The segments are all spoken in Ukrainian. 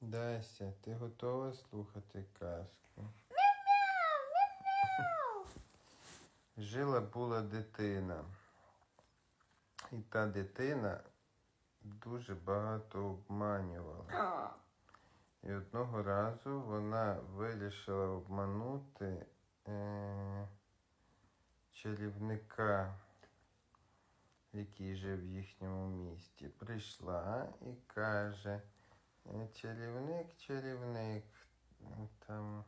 Дася, ти готова слухати казку? Жила була дитина. І та дитина дуже багато обманювала. І одного разу вона вирішила обманути е- чарівника, який жив в їхньому місті. Прийшла і каже, «Е, чарівник, чарівник, там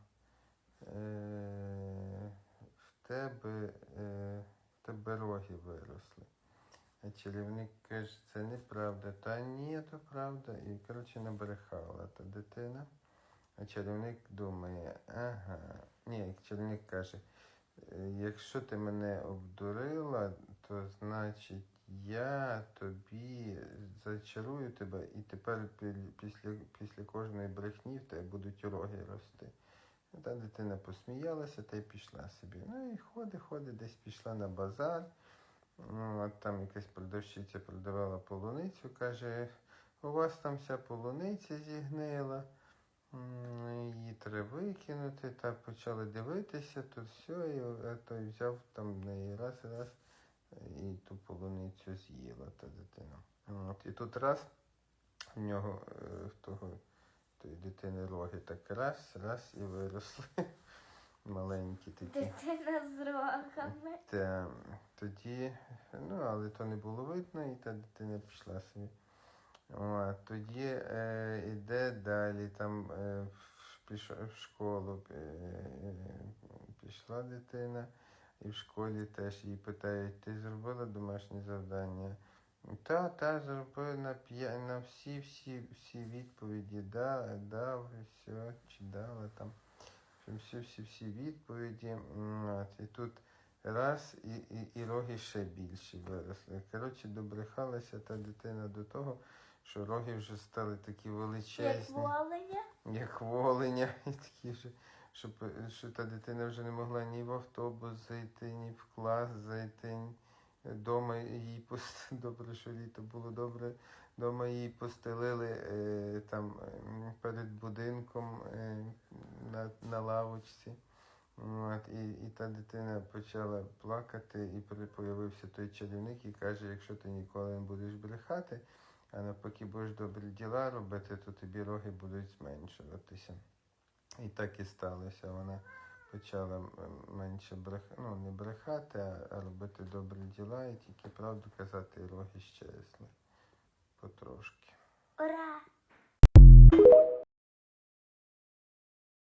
е- в тебе, е- в тебе роги виросли. А чарівник каже, це неправда. Та ні, то правда. І, коротше, набрехала та дитина. А чарівник думає, ага. Ні, чарівник каже, «Е, якщо ти мене обдурила, то значить я тобі зачарую тебе, і тепер після, після кожної брехні в тебе будуть роги рости. Та дитина посміялася та й пішла собі. Ну і ходить, ходить, десь пішла на базар. Ну, от там якась продавщиця продавала полуницю, каже, у вас там вся полуниця зігнила, її треба викинути. Та почали дивитися, то все, і е, той взяв там в неї раз, раз і ту полуницю з'їла та дитина. От, і тут раз в нього, е, в того, тої дитини роги так раз, раз і виросли. Маленькі такі. Дитина з рогами. Та, тоді, ну, але то не було видно, і та дитина пішла собі. О, тоді е, іде далі, там е, в, школу е, пішла дитина, і в школі теж її питають, ти зробила домашнє завдання? Та, та, зробила на, п'я- на всі, всі, відповіді, да, дав, все, чи дала там. Всі, всі, всі відповіді. От, і тут раз і, і, і роги ще більші виросли. Коротше, добрехалася та дитина до того, що роги вже стали такі величезні. Як воленя. як воленя, і такі вже, що, п- що та дитина вже не могла ні в автобус зайти, ні в клас зайти. Дома її пост... добре, що літо було добре. Дома її постелили е, там перед будинком е, на, на лавочці. От, і, і та дитина почала плакати, і появився той чарівник і каже, якщо ти ніколи не будеш брехати, а навпаки будеш добрі діла робити, то тобі роги будуть зменшуватися. І так і сталося. Вона почала менше брех... ну, не брехати, а- робити добрі діла і тільки правду казати, і роги щезли потрошки. Ура!